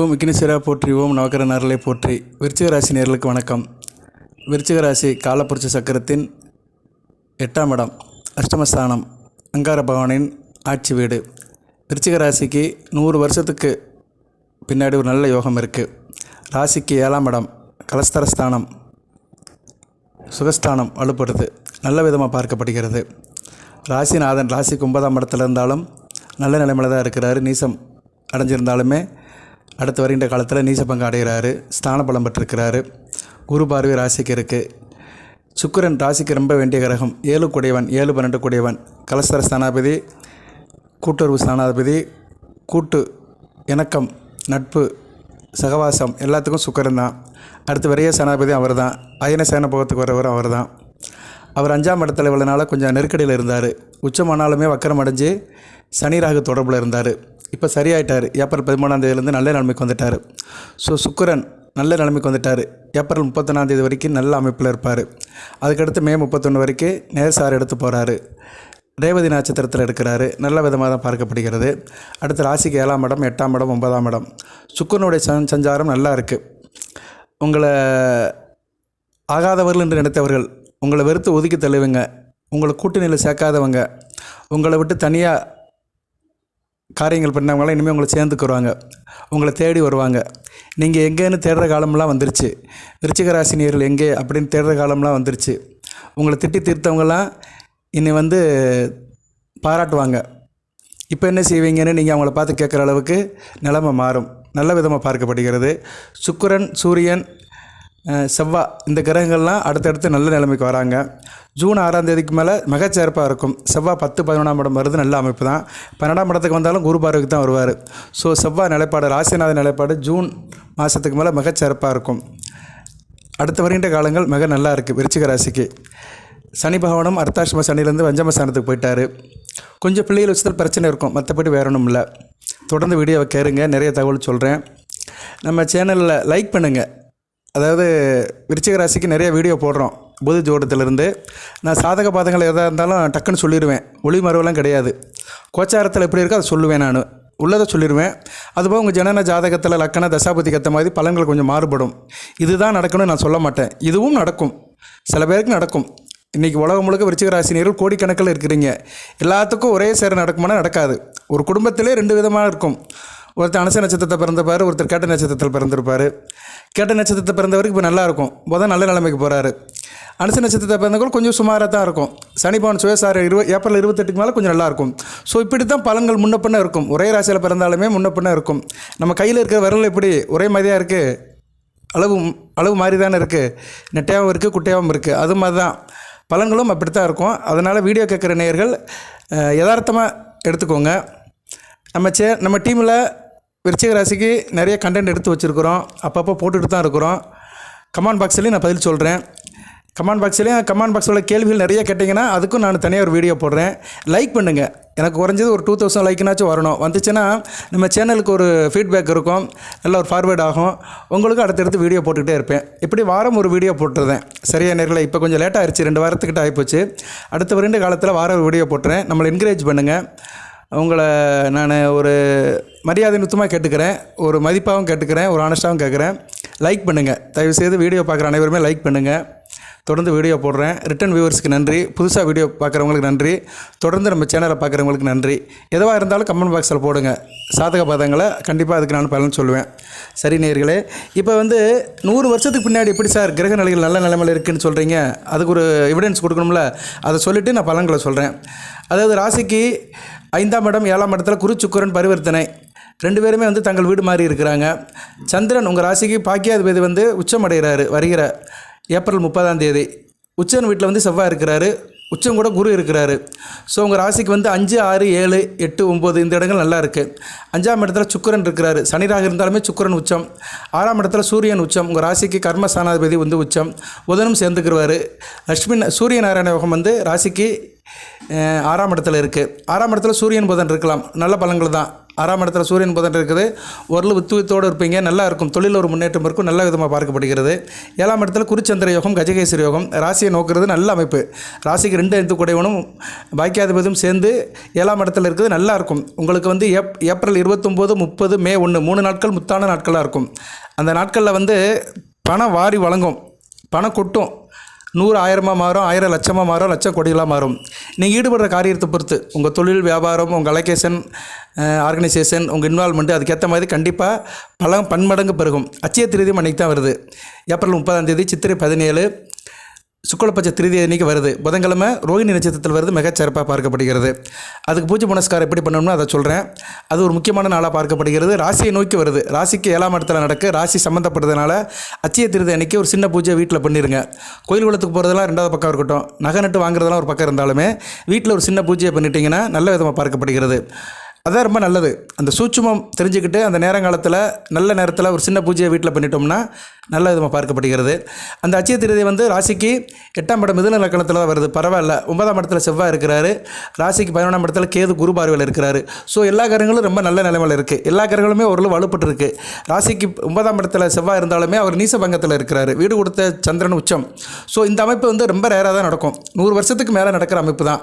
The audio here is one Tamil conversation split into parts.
ஓம் விக்னேஸ்வரா போற்றி ஓம் நவக்கர நரலை போற்றி. விருச்சிக ராசி நேர்களுக்கு வணக்கம். விருச்சிக ராசி காலப்புரட்சி சக்கரத்தின் எட்டாம் இடம் அஷ்டமஸ்தானம் அங்கார பகவானின் ஆட்சி வீடு. விருச்சிக ராசிக்கு நூறு வருஷத்துக்கு பின்னாடி ஒரு நல்ல யோகம் இருக்குது ராசிக்கு ஏழாம் இடம் கலஸ்தரஸ்தானம் சுகஸ்தானம் வலுப்படுது. நல்ல விதமாக பார்க்கப்படுகிறது. ராசிநாதன் ராசிக்கு ஒன்பதாம் இடத்துல இருந்தாலும் நல்ல நிலைமையில் தான் இருக்கிறாரு. நீசம் அடைஞ்சிருந்தாலுமே அடுத்து வருகின்ற காலத்தில் நீசப்பங்கு அடைகிறாரு ஸ்தான பலம் பெற்றிருக்கிறாரு குரு பார்வை ராசிக்கு இருக்குது சுக்கரன் ராசிக்கு ரொம்ப வேண்டிய கிரகம் ஏழு குடையவன் ஏழு பன்னெண்டு குடையவன் கலஸ்தர ஸ்தானாபதி கூட்டுறவு ஸ்தானாதிபதி கூட்டு இணக்கம் நட்பு சகவாசம் எல்லாத்துக்கும் சுக்கரன் தான். அடுத்து வரைய சேனாபதி அவர் தான் அயன சேன போகத்துக்கு வரவர் அவர் தான் அவர் அஞ்சாம் இடத்துல இவ்வளோ நாளாக கொஞ்சம் நெருக்கடியில் இருந்தார். உச்சமானாலுமே வக்கரம் அடைஞ்சு சனி ராகு தொடர்பில் இருந்தார். இப்போ சரியாயிட்டார். ஏப்ரல் பதிமூணாம் தேதியிலேருந்து நல்ல நிலைமைக்கு வந்துட்டார். ஸோ சுக்கரன் நல்ல நிலைமைக்கு வந்துட்டார். ஏப்ரல் முப்பத்தொன்னாந்தேதி வரைக்கும் நல்ல அமைப்பில் இருப்பார். அதுக்கடுத்து மே முப்பத்தொன்று வரைக்கும் நேர் சார் எடுத்து போகிறாரு ரேவதி நட்சத்திரத்தில் எடுக்கிறாரு. நல்ல விதமாக தான் பார்க்கப்படுகிறது. அடுத்து ராசிக்கு ஏழாம் இடம் எட்டாம் இடம் ஒன்பதாம் இடம். சுக்கரனுடைய சஞ் சஞ்சாரம் நல்லா இருக்குது உங்களை ஆகாதவர்கள் என்று நினைத்தவர்கள் உங்களை வெறுத்து ஒதுக்கி தள்ளுவீங்க. உங்களை கூட்டணியில் சேர்க்காதவங்க உங்களை விட்டு தனியாக காரியங்கள் பண்ணவங்களாம் இனிமேல் உங்களை சேர்ந்துக்குருவாங்க உங்களை தேடி வருவாங்க. நீங்கள் எங்கேன்னு தேடுற காலம்லாம் வந்துருச்சு. விருச்சிகராசினியர்கள் எங்கே அப்படின்னு தேடுற காலம்லாம் வந்துருச்சு. உங்களை திட்டி தீர்த்தவங்களாம் இனி வந்து பாராட்டுவாங்க. இப்போ என்ன செய்வீங்கன்னு நீங்கள் அவங்கள பார்த்து கேட்குற அளவுக்கு நிலமை மாறும். நல்ல விதமாக பார்க்கப்படுகிறது. சுக்கிரன் சூரியன் செவ்வாய் இந்த கிரகங்கள்லாம் அடுத்தடுத்து நல்ல நிலைமைக்கு வராங்க. ஜூன் ஆறாம் தேதிக்கு மேலே மிகச்சிறப்பாக இருக்கும். செவ்வாய் பத்து பதினொன்றாம் இடம் வருது. நல்ல அமைப்பு தான். பன்னெண்டாம் இடத்துக்கு வந்தாலும் குரு பார்வைக்கு தான் வருவார். ஸோ செவ்வாய் நிலைப்பாடு ராசிநாத நிலைப்பாடு ஜூன் மாதத்துக்கு மேலே மிகச்சிறப்பாக இருக்கும். அடுத்து வருகின்ற காலங்கள் மிக நல்லா இருக்குது விருச்சிக ராசிக்கு. சனி பகவானும் அர்த்தாஷ்ம சனிலேருந்து வஞ்சம ஸ்தானத்துக்கு போயிட்டார். கொஞ்சம் பிள்ளைகள் வச்சதில் பிரச்சனை இருக்கும். மற்றபடி வேற ஒன்றும் இல்லை. தொடர்ந்து வீடியோவை கேருங்க நிறைய தகவல் சொல்கிறேன் நம்ம சேனலில் லைக் பண்ணுங்கள் அதாவது விருச்சிக ராசிக்கு நிறைய வீடியோ போடுறோம். புது ஜோடத்திலிருந்து. நான் சாதக பாதங்கள் எதாக இருந்தாலும் டக்குன்னு சொல்லிடுவேன் ஒளி மறைவெல்லாம் கிடையாது. கோச்சாரத்தில் எப்படி இருக்கோ அதை சொல்லுவேன் நான். உள்ளதை சொல்லிடுவேன் அதுபோக உங்கள் ஜனன ஜாதகத்தில் லக்கண தசாபதிக்கு ஏற்ற மாதிரி பலன்கள் கொஞ்சம் மாறுபடும். இதுதான் நடக்கணும்னு நான் சொல்ல மாட்டேன். இதுவும் நடக்கும். சில பேருக்கு நடக்கும். இன்றைக்கி உலகம் முழுக்க விருச்சிக ராசினியர்கள் கோடிக்கணக்கில் இருக்கிறீங்க. எல்லாத்துக்கும் ஒரே சேர நடக்குமானா நடக்காது. ஒரு குடும்பத்திலே ரெண்டு விதமாக இருக்கும். ஒருத்தர் அனுச நட்சத்திரத்தை பிறந்திருப்பார் ஒருத்தர் கேட்ட நட்சத்திரத்தில் பிறந்திருப்பார். கேட்ட நட்சத்திரத்தை பிறந்தவருக்கு இப்போ நல்லா இருக்கும் புதன் நல்ல நிலைமைக்கு போகிறாரு அனுச நட்சத்திரத்தை பிறந்தவங்க கொஞ்சம் சுமாராக தான் இருக்கும். சனிபவன் சுயசார இருபது ஏப்ரல் இருபத்தெட்டுக்கு மேலே கொஞ்சம் நல்லா இருக்கும் ஸோ இப்படி தான் பலன்கள் முன்ன பின்ன இருக்கும். ஒரே ராசியில் பிறந்தாலுமே முன்ன பின்ன இருக்கும். நம்ம கையில் இருக்கிற விரல் எப்படி ஒரே மாதிரியாக இருக்குது அளவு அளவு மாதிரி தானே இருக்குது நெட்டையாகவும் இருக்குது குட்டையாகவும் இருக்குது அது மாதிரி தான் பலன்களும் அப்படி தான் இருக்கும். அதனால் வீடியோ கேட்குற நேயர்கள் யதார்த்தமாக எடுத்துக்கோங்க. நம்ம சே நம்ம டீமில் விருச்சிக ராசிக்கு நிறைய கண்டென்ட் எடுத்து வச்சுருக்குறோம். அப்பப்போ போட்டுகிட்டு தான் இருக்கிறோம். கமெண்ட் பாக்ஸ்லேயும் நான் பதில் சொல்கிறேன் கமெண்ட் பாக்ஸ்லேயும் கமெண்ட் பாக்ஸோட கேள்விகள் நிறைய கேட்டிங்கன்னா அதுக்கும் நான் தனியாக ஒரு வீடியோ போடுறேன். லைக் பண்ணுங்கள் எனக்கு குறைஞ்சது ஒரு டூ தௌசண்ட் லைக்னாச்சும் வரணும். வந்துச்சுன்னா நம்ம சேனலுக்கு ஒரு ஃபீட்பேக் இருக்கும். நல்ல ஒரு ஃபார்வேர்ட் ஆகும். உங்களுக்கு அடுத்தடுத்து வீடியோ போட்டுக்கிட்டே இருப்பேன். இப்படி வாரம் ஒரு வீடியோ போட்டுருந்தேன். சரியாக நேரில் இப்போ கொஞ்சம் லேட் ஆயிடுச்சு ரெண்டு வாரத்துக்கிட்ட ஆகிப்போச்சு அடுத்த ரெண்டு காலத்தில் வாரம் ஒரு வீடியோ போட்டுறேன். நம்மளை என்கரேஜ் பண்ணுங்கள் உங்களை நான் ஒரு மரியாதை நுத்தமாக கேட்டுக்கிறேன் ஒரு மதிப்பாகவும் கேட்டுக்கிறேன் ஒரு ஆனஸ்ட்டாகவும் கேட்குறேன். லைக் பண்ணுங்கள் தயவுசெய்து வீடியோ பார்க்குற அனைவருமே லைக் பண்ணுங்கள் தொடர்ந்து வீடியோ போடுறேன். ரிட்டன் வியூவர்ஸ்க்கு நன்றி. புதுசாக வீடியோ பார்க்குறவங்களுக்கு நன்றி. தொடர்ந்து நம்ம சேனலை பார்க்குறவங்களுக்கு நன்றி. எதுவாக இருந்தாலும் கமெண்ட் பாக்ஸில் போடுங்க. சாதக பாதங்களை கண்டிப்பாக அதுக்கு நான் பலன் சொல்லுவேன். சரி நேர்களே இப்போ வந்து நூறு வருஷத்துக்கு பின்னாடி எப்படி சார் கிரக நிலைகள் நல்ல நிலைமையில் இருக்குதுன்னு சொல்கிறீங்க அதுக்கு ஒரு எவிடன்ஸ் கொடுக்கணும்ல. அதை சொல்லிவிட்டு நான் பலன்களை சொல்கிறேன் அதாவது ராசிக்கு ஐந்தாம் இடம் ஏழாம் இடத்துல குரு சுக்கிரன் பரிவர்த்தனை. ரெண்டு பேருமே வந்து தங்கள் வீடு மாறி இருக்கிறாங்க. சந்திரன் உங்கள் ராசிக்கு பாக்கியாதிபதி வந்து உச்சம் அடைகிறாரு. வருகிற ஏப்ரல் முப்பதாம் தேதி. உச்சன் வீட்டில் வந்து செவ்வாய் இருக்கிறாரு. உச்சம் கூட குரு இருக்கிறாரு. ஸோ உங்கள் ராசிக்கு வந்து அஞ்சு ஆறு ஏழு எட்டு ஒம்பது இந்த இடங்கள் நல்லா இருக்குது அஞ்சாம் இடத்துல சுக்கிரன் இருக்கிறாரு. சனிராக இருந்தாலுமே சுக்கிரன் உச்சம். ஆறாம் இடத்துல சூரியன் உச்சம். உங்கள் ராசிக்கு கர்ம சாணாதிபதி வந்து உச்சம். புதனும் சேர்ந்துக்கிறவாரு லட்சுமி சூரிய நாராயண யோகம் வந்து ராசிக்கு ஆறாம் இடத்துல இருக்குது ஆறாம் இடத்துல சூரியன் புதன் இருக்கலாம். நல்ல பலன்கள் தான். ஆறாம் இடத்துல சூரியன் புதன் இருக்குது. ஓரளவு வித்துவத்தோடு இருப்பீங்க. நல்லா இருக்கும். தொழில் ஒரு முன்னேற்றம் இருக்கும். நல்ல விதமாக பார்க்கப்படுகிறது. ஏழாம் இடத்துல குருச்சந்திர யோகம் கஜகேசர் யோகம். ராசியை நோக்கிறது நல்ல அமைப்பு. ராசிக்கு ரெண்டு ஐந்து குடைவனும் பாக்கியாதிபதியும் சேர்ந்து ஏழாம் இடத்துல இருக்குது. நல்லா இருக்கும். உங்களுக்கு வந்து ஏப் ஏப்ரல் இருபத்தொம்போது முப்பது மே ஒன்று மூணு நாட்கள் முத்தான நாட்களாக இருக்கும். அந்த நாட்களில் வந்து பணம் வாரி வழங்கும். பணம் கொட்டும். நூறு ஆயிரமாக மாறும் ஆயிரம் லட்சமாக மாறும் லட்சம் கோடிகளாக மாறும். நீங்கள் ஈடுபடுற காரியத்தை பொறுத்து உங்கள் தொழில் வியாபாரம் உங்கள் அலகேஷன் ஆர்கனைசேஷன் உங்கள் இன்வால்மெண்ட்டு அதுக்கேற்ற மாதிரி கண்டிப்பாக பல பன்மடங்கு பெருகும். அச்சய திருதியும் அன்றைக்கி தான் வருது. ஏப்ரல் முப்பதாம் தேதி சித்திரை பதினேழு சுக்லபட்ச திருதி அன்னைக்கு வருது. புதன்கிழமை ரோஹிணி நட்சத்திரத்தில் வருது. மிக சிறப்பாக பார்க்கப்படுகிறது. அதுக்கு பூஜை புனஸ்காரம் எப்படி பண்ணணும்னு அதை சொல்கிறேன் அது ஒரு முக்கியமான நாளாக பார்க்கப்படுகிறது. ராசியை நோக்கி வருது. ராசிக்கு ஏழாம் இடத்துல நடக்கு. ராசி சம்மந்தப்பட்டதுனால அச்சய திருதி அன்னைக்கு ஒரு சின்ன பூஜை வீட்டில் பண்ணிடுங்க கோயில் குளத்துக்கு போகிறதெல்லாம் ரெண்டாவது பக்கம் இருக்கட்டும். நகை நட்டு வாங்குறதெல்லாம் ஒரு பக்கம் இருந்தாலுமே வீட்டில் ஒரு சின்ன பூஜையை பண்ணிட்டீங்கன்னா நல்ல விதமாக பார்க்கப்படுகிறது. அதான் ரொம்ப நல்லது. அந்த சூட்சுமம் தெரிஞ்சுக்கிட்டு அந்த நேரங்காலத்தில் நல்ல நேரத்தில் ஒரு சின்ன பூஜையை வீட்டில் பண்ணிட்டோம்னா நல்ல விதமாக பார்க்கப்படுகிறது. அந்த அச்சய திருதி வந்து ராசிக்கு எட்டாம் இடம் மிதுன லக்கணத்தில் தான் வருது. பரவாயில்ல. ஒன்பதாம் இடத்துல செவ்வாய் இருக்கிறாரு. ராசிக்கு பதினொன்றாம் இடத்துல கேது குரு பார்வையில் இருக்கிறாரு. ஸோ எல்லா கிரகங்களும் ரொம்ப நல்ல நிலைமையில் இருக்குது எல்லா கிரகங்களுமே ஓரளவு வலுப்பட்டு இருக்கு. ராசிக்கு ஒன்பதாம் இடத்துல செவ்வாய் இருந்தாலுமே அவர் நீசபங்கத்தில் இருக்கிறாரு. வீடு கொடுத்த சந்திரன் உச்சம். ஸோ இந்த அமைப்பு வந்து ரொம்ப ரேராக தான் நடக்கும். நூறு வருஷத்துக்கு மேலே நடக்கிற அமைப்பு தான்.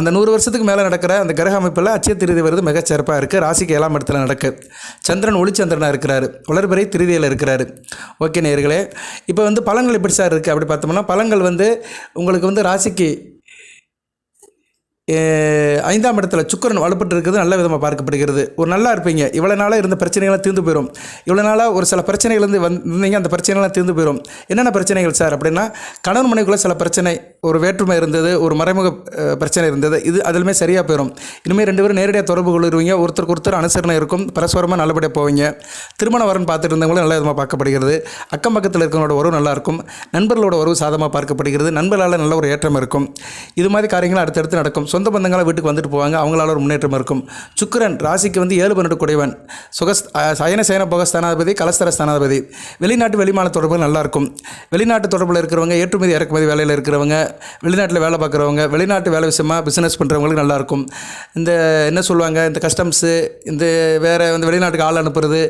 அந்த நூறு வருஷத்துக்கு மேலே நடக்கிற அந்த கிரக அமைப்பில் அச்சய திருதி வருது மிகச்சிறப்பாக இருக்குது ராசிக்கு ஏழாம் இடத்துல நடக்கு. சந்திரன் ஒளிச்சந்திரனாக இருக்கிறாரு. வளர்பிறை திருதியில் இருக்கிறாரு. ஓகே நேயர்களே இப்போ வந்து பழங்கள் எப்படி சார் இருக்குது அப்படி பார்த்தோம்னா பழங்கள் வந்து உங்களுக்கு வந்து ராசிக்கு ஐந்தாம் இடத்துல சுக்கிரன் வலுப்பட்டு இருக்கிறது நல்ல விதமாக பார்க்கப்படுகிறது. ஒரு நல்லா இருப்பீங்க. இவ்வளோ நாளாக இருந்த பிரச்சனைகள்லாம் தீர்ந்து போயிடும் இவ்வளோ நாளாக ஒரு சில பிரச்சனைகள் இருந்து வந்தீங்க அந்த பிரச்சனைகள்லாம் தீர்ந்து போயிடும் என்னென்ன பிரச்சனைகள் சார் அப்படின்னா கணவன் மனைவிக்குள்ள சில பிரச்சனை ஒரு வேற்றுமை இருந்தது ஒரு மறைமுக பிரச்சனை இருந்தது. இது அதிலுமே சரியாக போயிடும் இனிமேல் ரெண்டு பேரும் நேரடியாக தொடர்பு கொள்ளுவீங்க. ஒருத்தருக்கு ஒருத்தர் அனுசரணை இருக்கும். பரஸ்பரமாக நல்லபடியாக போவீங்க. திருமண வரன் பார்த்துட்டு இருந்தவங்களும் நல்ல விதமாக பார்க்கப்படுகிறது. அக்கம் பக்கத்தில் இருக்கிறவங்களோட உறவு நல்லாயிருக்கும் நண்பர்களோட உறவு சாதமாக பார்க்கப்படுகிறது. நண்பர்களால் நல்ல ஒரு ஏற்றம் இருக்கும். இது மாதிரி காரியங்கள் அடுத்தடுத்து நடக்கும். சொந்த பந்தங்களாக வீட்டுக்கு வந்துட்டு போவாங்க. அவங்களால ஒரு முன்னேற்றம் இருக்கும். சுக்கரன் ராசிக்கு வந்து ஏழு பன்னெண்டு குடைவன் சுகஸ் சயன சயன சேன போகஸ்தானாதிபதி கலஸ்தர ஸ்தானாதிபதி. வெளிநாட்டு வெளிமான தொடர்புகள் நல்லா இருக்கும். வெளிநாட்டு தொடர்பில் இருக்கிறவங்க ஏற்றுமதி இறக்குமதி வேலையில் இருக்கிறவங்க வெளிநாட்டில் வேலை பார்க்குறவங்க வெளிநாட்டு வேலை விஷயமாக பிஸ்னஸ் பண்ணுறவங்களுக்கு நல்லாயிருக்கும் இந்த என்ன சொல்லுவாங்க? இந்த கஸ்டம்ஸு இந்த வேறு வந்து வெளிநாட்டுக்கு ஆள் அனுப்புறது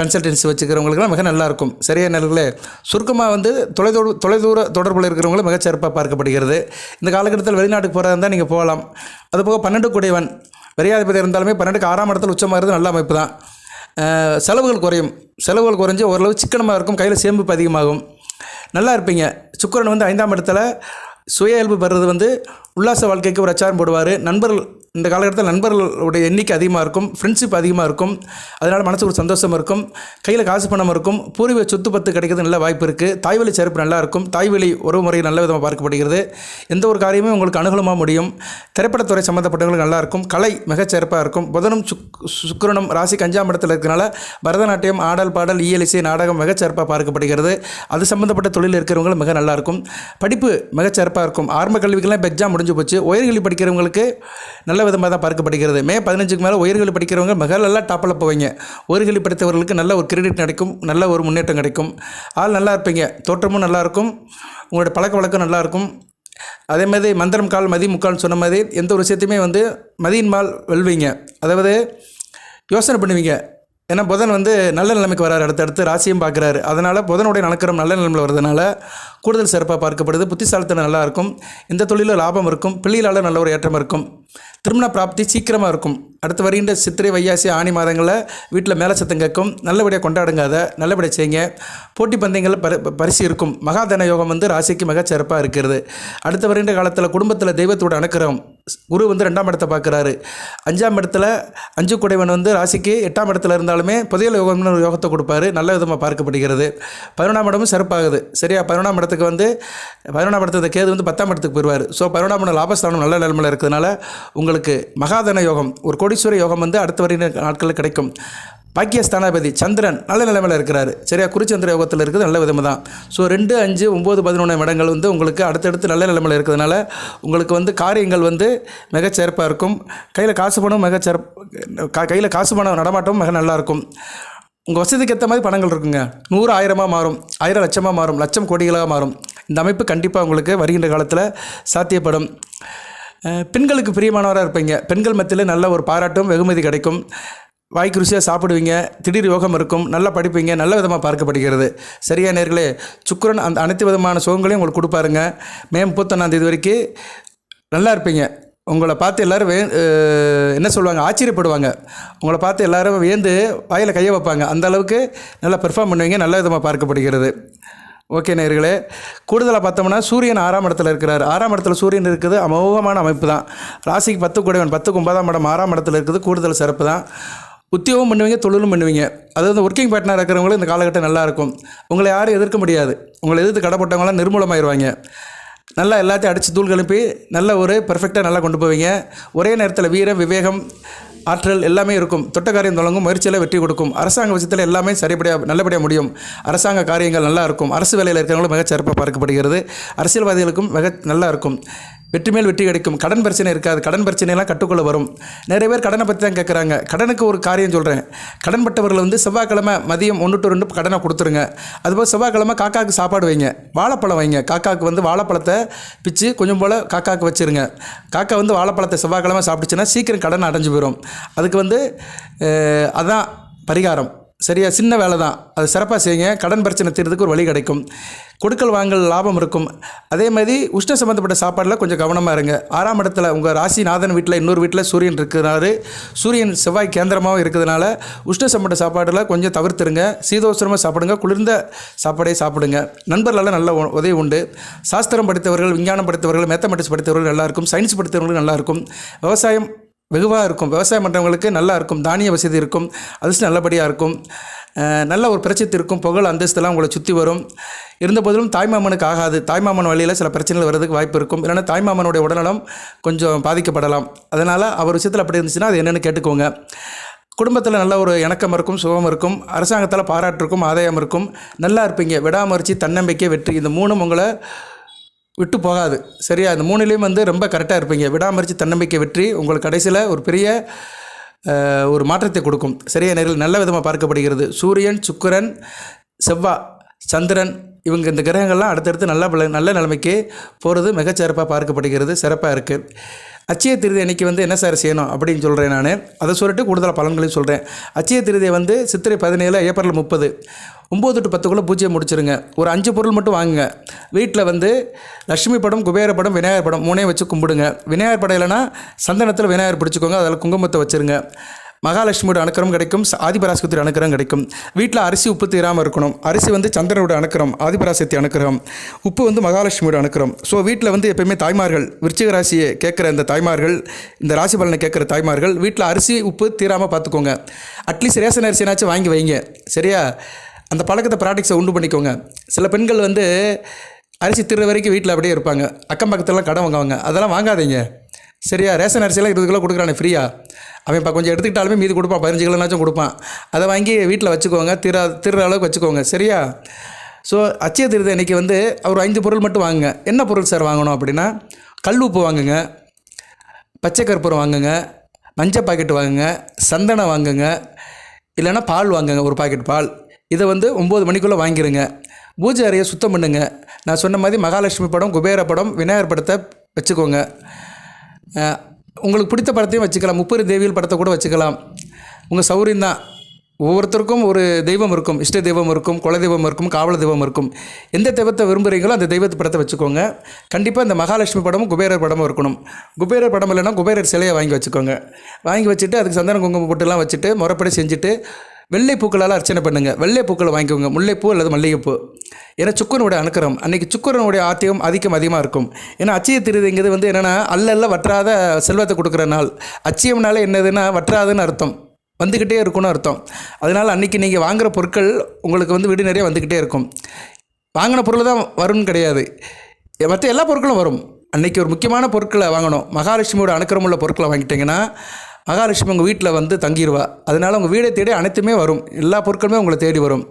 கன்சல்டன்சி வச்சுக்கிறவங்களுக்குலாம் மிக நல்லாயிருக்கும் சரியா நேர்களே சுருக்கமாக வந்து தொலைதூர தொலைதூர தொடர்பில் இருக்கிறவங்களும் மிகச்சிறப்பாக பார்க்கப்படுகிறது. இந்த காலகட்டத்தில் வெளிநாட்டுக்கு போகிறதா இருந்தால் நீங்கள் போகலாம். அதுபோக பன்னெண்டு குடைவன் விரையாதிபதி இருந்தாலுமே பன்னெண்டுக்கு ஆறாம் இடத்துல உச்சமாகிறது நல்ல அமைப்பு தான் செலவுகள் குறையும். செலவுகள் குறைஞ்சு ஓரளவு சிக்கனமாக இருக்கும் கையில் சேமிப்பு அதிகமாகும். நல்லா இருப்பீங்க. சுக்கிரன் வந்து ஐந்தாம் இடத்துல சுய இயல்பு பெறுறது வந்து உல்லாச வாழ்க்கைக்கு ஒரு அச்சாரம் போடுவார். நண்பர்கள் இந்த காலகட்டத்தில் நண்பர்களுடைய எண்ணிக்கை அதிகமாக இருக்கும் ஃப்ரெண்ட்ஷிப் அதிகமாக இருக்கும் அதனால் மனசுக்கு ஒரு சந்தோஷம் இருக்கும் கையில் காசு பணம் இருக்கும் பூர்வீக சொத்து பத்து கிடைக்கிறது நல்ல வாய்ப்பு இருக்குது தாய்வழி சிறப்பு நல்லா இருக்கும் தாய்வழி உறவு முறை நல்ல விதமாக பார்க்கப்படுகிறது. எந்த ஒரு காரியமும் உங்களுக்கு அனுகூலமாக முடியும். திரைப்படத்துறை சம்மந்தப்பட்டவங்களுக்கு நல்லா இருக்கும் கலை மிகச்சிறப்பாக இருக்கும். புதனும் சுக் சுக்கரனும் ராசி கஞ்சாம் இடத்தில் இருக்கிறனால பரதநாட்டியம் ஆடல் பாடல் இயலிசை நாடகம் மிகச்சிறப்பாக பார்க்கப்படுகிறது. அது சம்மந்தப்பட்ட தொழில் இருக்கிறவங்களும் மிக நல்லாயிருக்கும் படிப்பு மிகச்சிறப்பாக இருக்கும். ஆரம்ப கல்விக்கெல்லாம் இப்போ எக்ஸாம் முடிஞ்சு போச்சு. உயர்கல்வி படிக்கிறவங்களுக்கு நல்ல விதமாக தான் பார்க்கப்படுகிறது. மே பதினஞ்சுக்கு மேலே உயர்கல்வி படிக்கிறவங்க மிக நல்லா டாப்பில் போவீங்க. உயர்கல்வி படித்தவர்களுக்கு நல்ல ஒரு கிரெடிட் கிடைக்கும் நல்ல ஒரு முன்னேற்றம் கிடைக்கும். ஆள் நல்லா இருப்பீங்க. தோற்றமும் நல்லா இருக்கும். உங்களோட பழக்க வழக்கம் நல்லாயிருக்கும் அதே மாதிரி மந்திரம் கால் மதி முக்கால்னு சொன்ன மாதிரி எந்த ஒரு விஷயத்தையுமே வந்து மதியின் மால் வெல்வீங்க. அதாவது யோசனை பண்ணுவீங்க. ஏன்னா புதன் வந்து நல்ல நிலைமைக்கு வராரு. அடுத்தடுத்து ராசியும் பார்க்குறாரு. அதனால் புதனுடைய நலக்கரம் நல்ல நிலைமையில் வரதுனால கூடுதல் சிறப்பாக பார்க்கப்படுது. புத்திசாலித்தனம் நல்லா இருக்கும். தொழிலில் லாபம் இருக்கும். பிள்ளைகளால் நல்ல ஒரு ஏற்றம் இருக்கும். திருமண பிராப்தி சீக்கிரமாக இருக்கும். அடுத்து வருகின்ற சித்திரை வையாசி ஆணி மாதங்களில் வீட்டில் மேலே சத்தம் கேட்கும். நல்லபடியாக கொண்டாடுங்க அதை நல்லபடியாக செய்யுங்க. போட்டி பந்தயங்களில் பரி பரிசு இருக்கும். மகாதன யோகம் வந்து ராசிக்கு மிக சிறப்பாக இருக்கிறது. அடுத்து வருகின்ற காலத்தில் குடும்பத்தில் தெய்வத்தோட அனுக்கிரகம். குரு வந்து ரெண்டாம் இடத்தை பார்க்குறாரு. அஞ்சாம் இடத்துல அஞ்சு குடைவன் வந்து ராசிக்கு எட்டாம் இடத்துல இருந்தாலுமே புதையல் யோகம்னு ஒரு யோகத்தை கொடுப்பாரு. நல்ல விதமாக பார்க்கப்படுகிறது. பதினொன்றாம் இடமும் சிறப்பாகுது. சரியா? பதினொன்றாம் இடத்துக்கு வந்து பதினொன்றாம் இடத்துக்கு கேது வந்து பத்தாம் இடத்துக்கு போயிடுவார் ஸோ பதினொன்றாம் இடம் லாபஸ்தானம் நல்ல நிலமையில் இருக்கிறதுனால உங்களுக்கு மகாதன யோகம் ஒரு கோடீஸ்வர யோகம் வந்து அடுத்த வருகிற நாட்களில் கிடைக்கும். பாக்கியஸ்தானாபதி சந்திரன் நல்ல நிலைமையில் இருக்கிறாரு. சரியா? குருச்சந்திர யோகத்தில் இருக்குது நல்ல விதமாக தான் ஸோ ரெண்டு அஞ்சு ஒம்பது பதினொன்று இடங்கள் வந்து உங்களுக்கு அடுத்தடுத்து நல்ல நிலைமையில் இருக்கிறதுனால உங்களுக்கு வந்து காரியங்கள் வந்து மிகச் சிறப்பாக இருக்கும். கையில் காசு பணம் மிகச் சிறப்பு கையில் காசு பணம் நடமாட்டமும் மிக நல்லாயிருக்கும் உங்கள் வசதிக்கு ஏற்ற மாதிரி பணங்கள் இருக்குங்க. நூறு ஆயிரமாக மாறும். ஆயிரம் லட்சமாக மாறும். லட்சம் கோடிகளாக மாறும். இந்த அமைப்பு கண்டிப்பாக உங்களுக்கு வருகின்ற காலத்தில் சாத்தியப்படும். பெண்களுக்கு பிரியமானவராக இருப்பீங்க. பெண்கள் மத்தியில் நல்ல ஒரு பாராட்டும் வெகுமதி கிடைக்கும். வாய்க்கு ருசியாக சாப்பிடுவீங்க. திடீர் யோகம் இருக்கும். நல்லா படிப்பீங்க. நல்ல விதமாக பார்க்கப்படுகிறது. சரியா நேர்களே சுக்கரன் அந்த அனைத்து விதமான சுகங்களையும் உங்களுக்கு கொடுப்பாருங்க. மே முப்பத்தொன்னாம் தேதி வரைக்கும் நல்லா இருப்பீங்க. உங்களை பார்த்து எல்லோரும் வே என்ன சொல்லுவாங்க? ஆச்சரியப்படுவாங்க. உங்களை பார்த்து எல்லோரும் வேந்து வாயில் கையை வைப்பாங்க. அந்த அளவுக்கு நல்லா பெர்ஃபார்ம் பண்ணுவீங்க. நல்ல விதமாக பார்க்கப்படுகிறது. ஓகே நேர்களே கூடுதலாக பார்த்தோம்னா சூரியன் ஆறாம் இடத்துல இருக்கிறார். ஆறாம் இடத்துல சூரியன் இருக்குது அமோகமான அமைப்பு தான் ராசிக்கு பத்து கூடவன் பத்துக்கு ஒன்பதாம் இடம் ஆறாம் இடத்துல இருக்குது கூடுதல் சிறப்பு தான் உத்தியோகம் பண்ணுவீங்க தொழிலும் பண்ணுவீங்க. அதாவது ஒர்க்கிங் பார்ட்னர் இருக்கிறவங்களும் இந்த காலகட்டம் நல்லாயிருக்கும் உங்களை யாரும் எதிர்க்க முடியாது. உங்களை எதிர்த்து கடப்பட்டவங்களாம் நிர்மூலமாயிருவாங்க. நல்லா எல்லாத்தையும் அடித்து தூள் கிளப்பி நல்ல ஒரு பெர்ஃபெக்டாக நல்லா கொண்டு போவீங்க. ஒரே நேரத்தில் வீரம் விவேகம் ஆற்றல் எல்லாமே இருக்கும். தொட்ட காரியம் தொடங்கும் முயற்சியில் வெற்றி கொடுக்கும். அரசாங்க விஷயத்தில் எல்லாமே சரிபடியாக நல்லபடியாக முடியும். அரசாங்க காரியங்கள் நல்லா இருக்கும். அரசு வேலையில் இருக்கிறவங்களும் மிகச் சிறப்பாக பார்க்கப்படுகிறது. அரசியல்வாதிகளுக்கும் மிக நல்லா இருக்கும். வெற்றி மேல் வெற்றி கிடைக்கும். கடன் பிரச்சனை இருக்காது. கடன் பிரச்சனையெல்லாம் கட்டுக்குள்ளே வரும். நிறைய பேர் கடனை பற்றி தான் கேட்குறாங்க கடனுக்கு ஒரு காரியம் சொல்கிறேன் கடன்பட்டவர்கள் வந்து செவ்வாய்க்கிழமை மதியம் ஒன்று டு ரெண்டு கடனை கொடுத்துருங்க. அதுபோல் செவ்வாய்க்கிழமை காக்காவுக்கு சாப்பாடு வைங்க. வாழைப்பழம் வைங்க. காக்காவுக்கு வந்து வாழைப்பழத்தை பிச்சு கொஞ்சம் போல் காக்காவுக்கு வச்சுருங்க. காக்கா வந்து வாழைப்பழத்தை செவ்வாய்க்கிழமை சாப்பிட்டுச்சுன்னா சீக்கிரம் கடன் அடைஞ்சு போயிடும் அதுக்கு வந்து அதுதான் அதான் பரிகாரம். சரியா? சின்ன வேலை தான். அது சிறப்பாக செய்யுங்க. கடன் பிரச்சனை தீர்றதுக்கு ஒரு வழி கிடைக்கும். கொடுக்கல் வாங்கல் லாபம் இருக்கும். அதே மாதிரி உஷ்ண சம்மந்தப்பட்ட சாப்பாடில் கொஞ்சம் கவனமாக இருங்க. ஆறாம் இடத்துல உங்கள் ராசிநாதன் வீட்டில் இன்னொரு வீட்டில் சூரியன் இருக்கிறாரு. சூரியன் செவ்வாய் கேந்திரமாகவும் இருக்கிறதுனால உஷ்ண சம்மந்த சாப்பாடில் கொஞ்சம் தவிர்த்துருங்க. சீதோசரமாக சாப்பிடுங்க. குளிர்ந்த சாப்பாடே சாப்பிடுங்க. நண்பர்களால் நல்ல உ- உதவி உண்டு. சாஸ்திரம் படித்தவர்கள் விஞ்ஞானம் படித்தவர்கள் மேத்தமெட்டிக்ஸ் படித்தவர்கள் நல்லாயிருக்கும். சயின்ஸ் படித்தவர்களும் நல்லாயிருக்கும். விவசாயம் வெகுவாக இருக்கும். விவசாயம் பண்ணுறவங்களுக்கு நல்லா இருக்கும். தானிய வசதி இருக்கும். அதிர்ஷ்டம் நல்லபடியாக இருக்கும். நல்ல ஒரு பிரச்சனை இருக்கும். புகழ் அந்தஸ்தெல்லாம் உங்களை சுற்றி வரும். இருந்த போதிலும் தாய்மாமனுக்கு ஆகாது. தாய்மாமன் வழியில் சில பிரச்சனைகள் வர்றதுக்கு வாய்ப்பு இருக்கும். இல்லைன்னா தாய்மாமனுடைய உடல்நலம் கொஞ்சம் பாதிக்கப்படலாம். அதனால் அவர் விஷயத்தில் அப்படி இருந்துச்சுன்னா அது என்னென்னு கேட்டுக்கோங்க. குடும்பத்தில் நல்ல ஒரு இணக்கம் இருக்கும் சுகம் இருக்கும். அரசாங்கத்தால் பாராட்டு இருக்கும் ஆதாயம் இருக்கும். நல்லா இருப்பீங்க. விடாமுயற்சி தன்னம்பிக்கை வெற்றி. இந்த மூணும் உங்களை விட்டு போகாது. சரியா? இந்த மூணுலேயும் வந்து ரொம்ப கரெக்டாக இருப்பீங்க. விடாமறிச்சு தன்னம்பிக்கை வெற்றி உங்களுக்கு கடைசியில் ஒரு பெரிய ஒரு மாற்றத்தை கொடுக்கும். சரியா? நேரில் நல்ல விதமாக பார்க்கப்படுகிறது. சூரியன் சுக்கரன் செவ்வாய் சந்திரன் இவங்க இந்த கிரகங்கள்லாம் அடுத்தடுத்து நல்ல பல நல்ல நிலைமைக்கு போகிறது மிகச்சிறப்பாக பார்க்கப்படுகிறது. சிறப்பாக இருக்குது அச்சய திருதி அன்னைக்கு வந்து என்ன சார் செய்யணும் அப்படின்னு சொல்கிறேன் நான். அதை சொல்லிட்டு கூடுதலாக பலன்களையும் சொல்கிறேன் அச்சய திருதியை வந்து சித்திரை பதினேழு ஏப்ரல் முப்பது ஒம்பது டு பத்துக்குள்ளே பூஜையை முடிச்சிருங்க. ஒரு அஞ்சு பொருள் மட்டும் வாங்குங்க. வீட்டில் வந்து லட்சுமி படம் குபேர படம் விநாயகர் படம் மூணையும் வச்சு கும்பிடுங்க. விநாயகர் படம் இல்லைன்னா சந்தனத்தில் விநாயகர் பிடிச்சிக்கோங்க. அதில் குங்குமத்தை வச்சுருங்க. மகாலட்சுமியோட அனுக்கிரம் கிடைக்கும். ச- ஆதிபராசக்தியோட அனுக்கிரம் கிடைக்கும். வீட்டில் அரிசி உப்பு தீராமல் இருக்கணும். அரிசி வந்து சந்திரனோட அனுக்கிரம் ஆதிபராசக்தி அனுக்கிரம் உப்பு வந்து மகாலட்சுமியோட அனுக்கிரம் ஸோ வீட்டில் வந்து எப்பயுமே தாய்மார்கள் விருச்சிக ராசியை கேட்குற இந்த தாய்மார்கள் இந்த ராசி பலனை கேட்குற தாய்மார்கள் வீட்டில் அரிசி உப்பு தீராமல் பார்த்துக்கோங்க. அட்லீஸ்ட் ரேஷன் அரிசினாச்சும் வாங்கி வைங்க. சரியா? அந்த பழக்கத்தை ப்ராக்டிக்ஸை உண்டு பண்ணிக்கோங்க. சில பெண்கள் வந்து அரிசி திரு வரைக்கும் வீட்டில் அப்படியே இருப்பாங்க. அக்கம் பக்கத்துலலாம் கடன் வாங்குவாங்க. அதெல்லாம் வாங்காதீங்க. சரியா? ரேஷன் அரிசியெல்லாம் இருபது கிலோ கொடுக்குறானே ஃப்ரீயாக அவன் இப்போ கொஞ்சம் எடுத்துக்கிட்டாலுமே மீதி கொடுப்பான். பதினஞ்சு கிலோனாச்சும் கொடுப்பான். அதை வாங்கி வீட்டில் வச்சுக்கோங்க. திர திருற அளவுக்கு வச்சுக்கோங்க. சரியா? ஸோ அச்சய திருத இன்றைக்கி வந்து ஒரு ஐந்து பொருள் மட்டும் வாங்குங்க. என்ன பொருள் சார் வாங்கணும் அப்படின்னா கல் உப்பு வாங்குங்க. பச்சை கற்பூரம் வாங்குங்க. மஞ்சள் பாக்கெட் வாங்குங்க. சந்தனம் வாங்குங்க. இல்லைன்னா பால் வாங்குங்க. ஒரு பாக்கெட் பால். இதை வந்து ஒம்பது மணிக்குள்ளே வாங்கிருங்க. பூஜை அறையை சுத்தம் பண்ணுங்க. நான் சொன்ன மாதிரி மகாலட்சுமி படம் குபேர படம் விநாயகர் படத்தை வச்சுக்கோங்க. உங்களுக்கு பிடித்த படத்தையும் வச்சுக்கலாம். முப்பது தேவியல் படத்தை கூட வச்சுக்கலாம். உங்கள் சௌரியம் தான். ஒவ்வொருத்தருக்கும் ஒரு தெய்வம் இருக்கும். இஷ்ட தெய்வம் இருக்கும் குல தெய்வம் இருக்கும் காவல தெய்வம் இருக்கும். எந்த தெய்வத்தை விரும்புகிறீங்களோ அந்த தெய்வத்து படத்தை வச்சுக்கோங்க. கண்டிப்பாக இந்த மகாலட்சுமி படமும் குபேரர் படமும் இருக்கணும். குபேரர் படம் இல்லைன்னா குபேரர் சிலையை வாங்கி வச்சுக்கோங்க. வாங்கி வச்சுட்டு அதுக்கு சந்தன குங்குமம் போட்டுலாம் வச்சுட்டு முறைப்படி செஞ்சுட்டு வெள்ளை பூக்களால் அர்ச்சனை பண்ணுங்கள் வெள்ளை பூக்களை வாங்கிக்கோங்க. முல்லைப்பூ அல்லது மல்லிகைப்பூ. ஏன்னா சுக்கரனுடைய அனுக்கிரம் அன்றைக்கி சுக்கரனுடைய ஆத்தியம் அதிகம் அதிகமாக இருக்கும். ஏன்னா அச்சய திருதிங்கிறது வந்து என்னென்னா அல்லல்ல வற்றாத செல்வத்தை கொடுக்குற நாள். அச்சயம்னால என்னதுன்னா வற்றாதுன்னு அர்த்தம். வந்துக்கிட்டே இருக்கும்னு அர்த்தம். அதனால் அன்றைக்கி நீங்கள் வாங்குகிற பொருட்கள் உங்களுக்கு வந்து வீடு நிறைய வந்துக்கிட்டே இருக்கும். வாங்கின பொருள் தான் வரும்னு கிடையாது. மற்ற எல்லா பொருட்களும் வரும். அன்றைக்கி ஒரு முக்கியமான பொருட்களை வாங்கணும். மகாலட்சுமியோட அனுக்கிரம் உள்ள பொருட்களை வாங்கிட்டீங்கன்னா மகாலட்சுமி உங்கள் வீட்டில் வந்து தங்கிடுவா அதனால் உங்கள் வீடை தேடி அனைத்துமே வரும். எல்லா பொருட்களுமே உங்களை தேடி வரும்.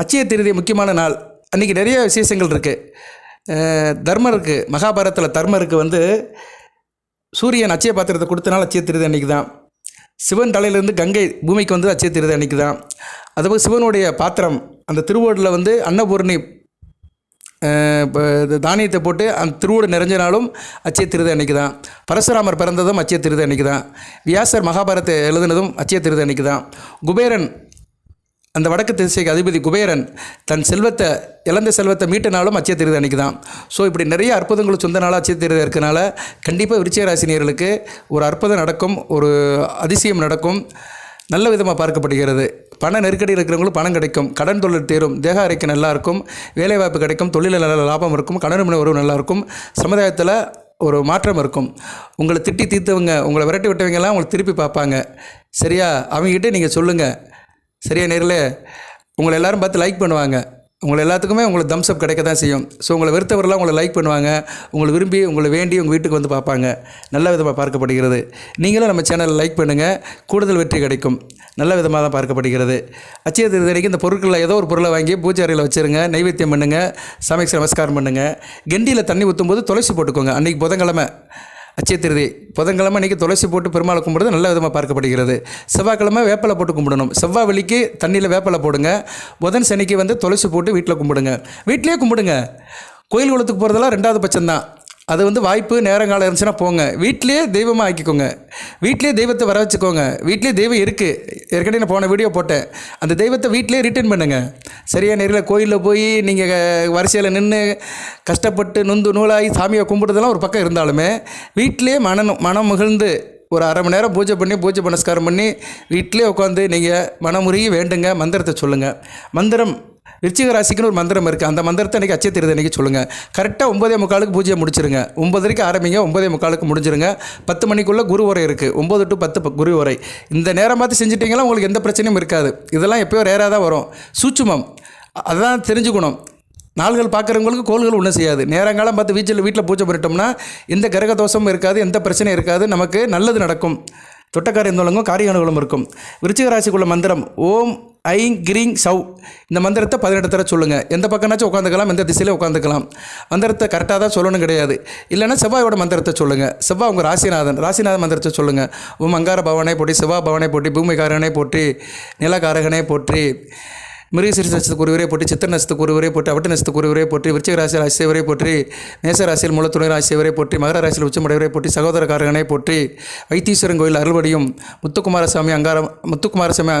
அச்சய திருதி முக்கியமான நாள். அன்றைக்கி நிறைய விசேஷங்கள் இருக்குது தர்மருக்கு மகாபாரதத்தில் தர்மருக்கு வந்து சூரியன் அச்சய பாத்திரத்தை கொடுத்தனால அச்சய திருதி அன்றைக்கி தான். சிவன் தலையிலேருந்து கங்கை பூமிக்கு வந்து அச்சய திருதி அன்றைக்கி தான். அதுபோல் சிவனுடைய பாத்திரம் அந்த திருவோடில் வந்து அன்னபூர்ணி இப்போ இது தானியத்தை போட்டு அந்த திருவோடு நிறைஞ்ச நாளும் அச்சய திருதை அன்னைக்கு தான் பரசுராமர் பிறந்ததும் அச்சய திருதை அன்னைக்கு தான் வியாசர் மகாபாரத்தை எழுதினதும் அச்சய திருதை அன்னைக்கு தான் குபேரன் அந்த வடக்கு திசைக்கு அதிபதி குபேரன் தன் செல்வத்தை இழந்த செல்வத்தை மீட்ட நாளும் அச்சய திருதை அன்னைக்கு தான் ஸோ இப்படி நிறைய அற்புதங்கள் சொந்த நாளாக அச்சய திருதை இருக்கனால கண்டிப்பாக விருச்சிக ராசினியர்களுக்கு ஒரு அற்புதம் நடக்கும் ஒரு அதிசயம் நடக்கும் நல்ல விதமாக பார்க்கப்படுகிறது. பண நெருக்கடியில் இருக்கிறவங்களுக்கு பணம் கிடைக்கும். கடன் தொழில் தீரும். தேக அறைக்கு நல்லாயிருக்கும் வேலைவாய்ப்பு கிடைக்கும். தொழிலில் நல்ல லாபம் இருக்கும். கடன் மனை உறவு நல்லா இருக்கும் சமுதாயத்தில் ஒரு மாற்றம் இருக்கும். உங்களை திட்டி தீர்த்தவங்க உங்களை விரட்டி விட்டவங்கெல்லாம் உங்களை திருப்பி பார்ப்பாங்க. சரியா? அவங்ககிட்ட நீங்கள் சொல்லுங்கள் சரியா? நேரில் உங்களை எல்லோரும் பார்த்து லைக் பண்ணுவாங்க. உங்களை எல்லாத்துக்குமே உங்களுக்கு தம்ஸ் அப் கிடைக்க தான் செய்யும். ஸோ உங்களை வெறுத்தவரெல்லாம் உங்களை லைக் பண்ணுவாங்க. உங்களை விரும்பி உங்களை வேண்டி உங்கள் வீட்டுக்கு வந்து பார்ப்பாங்க. நல்ல விதமாக பார்க்கப்படுகிறது. நீங்களும் நம்ம சேனலை லைக் பண்ணுங்கள் கூடுதல் வெற்றி கிடைக்கும். நல்ல விதமாக தான் பார்க்கப்படுகிறது. அச்சய திருதனைக்கு இந்த பொருட்களில் ஏதோ ஒரு பொருளை வாங்கி பூஜை அறையில் வச்சுருங்க. நைவேத்தியம் பண்ணுங்கள் சாமிக்கு நமஸ்காரம் பண்ணுங்கள் கெண்டியில் தண்ணி ஊற்றும் போது துளசி போட்டுக்கோங்க. அன்றைக்கி புதன்கிழமை. அச்சத்திருதி. புதன்கிழமை அன்றைக்கி துளசி போட்டு பெருமாளை கும்பிடுறது நல்ல விதமாக பார்க்கப்படுகிறது. செவ்வாய்க்கிழமை வேப்பலை போட்டு கும்பிடணும். செவ்வாய் வெள்ளிக்கு தண்ணியில் வேப்பலை போடுங்க. புதன் சனிக்கு வந்து துளசி போட்டு வீட்டில் கும்பிடுங்க. வீட்டிலேயே கும்பிடுங்க. கோயில் குளத்துக்கு போகிறதெல்லாம் ரெண்டாவது பட்சம்தான். அது வந்து வாய்ப்பு நேரங்காலம் இருந்துச்சுன்னா போங்க. வீட்டிலேயே தெய்வமாக ஆக்கிக்கோங்க. வீட்டிலேயே தெய்வத்தை வர வச்சுக்கோங்க. வீட்லேயே தெய்வம் இருக்குது ஏற்கனவே நான் போன வீடியோ போட்டேன். அந்த தெய்வத்தை வீட்டிலேயே ரிட்டர்ன் பண்ணுங்கள் சரியா நேரில் கோயிலில் போய் நீங்கள் வரிசையில் நின்று கஷ்டப்பட்டு நொந்து நூலாகி சாமியை கும்பிட்றதெல்லாம் ஒரு பக்கம் இருந்தாலுமே வீட்டிலேயே மனம் மனம் மகிழ்ந்து ஒரு அரை மணி நேரம் பூஜை பண்ணி பூஜை புனஸ்காரம் பண்ணி வீட்டிலே உட்காந்து நீங்கள் மனமுருகி வேண்டுங்க. மந்திரத்தை சொல்லுங்கள் மந்திரம் ரிச்சிக ராசிக்குன்னு ஒரு மந்திரம் இருக்குது அந்த மந்திரத்தை இன்றைக்கி அச்சய திருதி அன்றைக்கி சொல்லுங்கள் கரெக்டாக ஒம்பதே முக்காலுக்கு பூஜையை முடிச்சிருங்க. ஒம்பதரைக்கு ஆரம்பிங்க ஒம்பதே முக்காலுக்கு முடிஞ்சிருங்க. பத்து மணிக்குள்ளே குரு உரை இருக்குது ஒம்பது டு பத்து குரு உரை. இந்த நேரம் பார்த்து செஞ்சிட்டிங்கன்னா உங்களுக்கு எந்த பிரச்சனையும் இருக்காது. இதெல்லாம் எப்போயோ ரேராக தான் வரும். சூட்சுமம். அதான் தெரிஞ்சுக்கணும் நாள்கள் பார்க்குறவங்களுக்கு கோள்கள் ஒன்றும் செய்யாது. நேரங்காலம் பார்த்து வீச்சில் வீட்டில் பூஜை பண்ணிட்டோம்னா எந்த கிரக தோஷமும் இருக்காது எந்த பிரச்சனையும் இருக்காது. நமக்கு நல்லது நடக்கும். தொட்டக்காரி தொடங்கும் காரிய அனுகூலம் இருக்கும். விருச்சிக ராசிக்குள்ள மந்திரம் ஓம் ஐங் கிரீங் சவ் இந்த மந்திரத்தை பதினெட்டு தடவை சொல்லுங்கள் எந்த பக்கம்னாச்சும் உட்காந்துக்கலாம் எந்த திசையில் உட்காந்துக்கலாம். மந்திரத்தை கரெக்டாக தான் சொல்லணும் கிடையாது. இல்லைன்னா செவ்வாயோட மந்திரத்தை சொல்லுங்கள் செவ்வாய் உங்கள் ராசிநாதன். ராசிநாதன் மந்திரத்தை சொல்லுங்கள் உம் அங்கார பவனை போட்டி செவ்வாய் பவனை போட்டி பூமிகாரகனை போற்றி நிலக்காரகனை போற்றி மிருகசிரி நட்சத்திரத்துக்கு ஒருவரே போட்டு சித்திர நட்சத்திரத்துக்கு ஒருவரே போட்டு அவட்டு நட்சத்திரத்துக்கு ஒருவரே போட்டு விருச்சிக ராசியில் ஆசியவரை போற்றி மேச ராசியில் மூலத்துணை ராசியவரே போற்றி மகர ராசியில் உச்சமடைவரை போற்றி சகோதரக்காரகனை போற்றி வைத்தீஸ்வரன் கோயில் அருள்படியும் முத்துக்குமாரசாமி அங்காரம் முத்துக்குமாரசாமி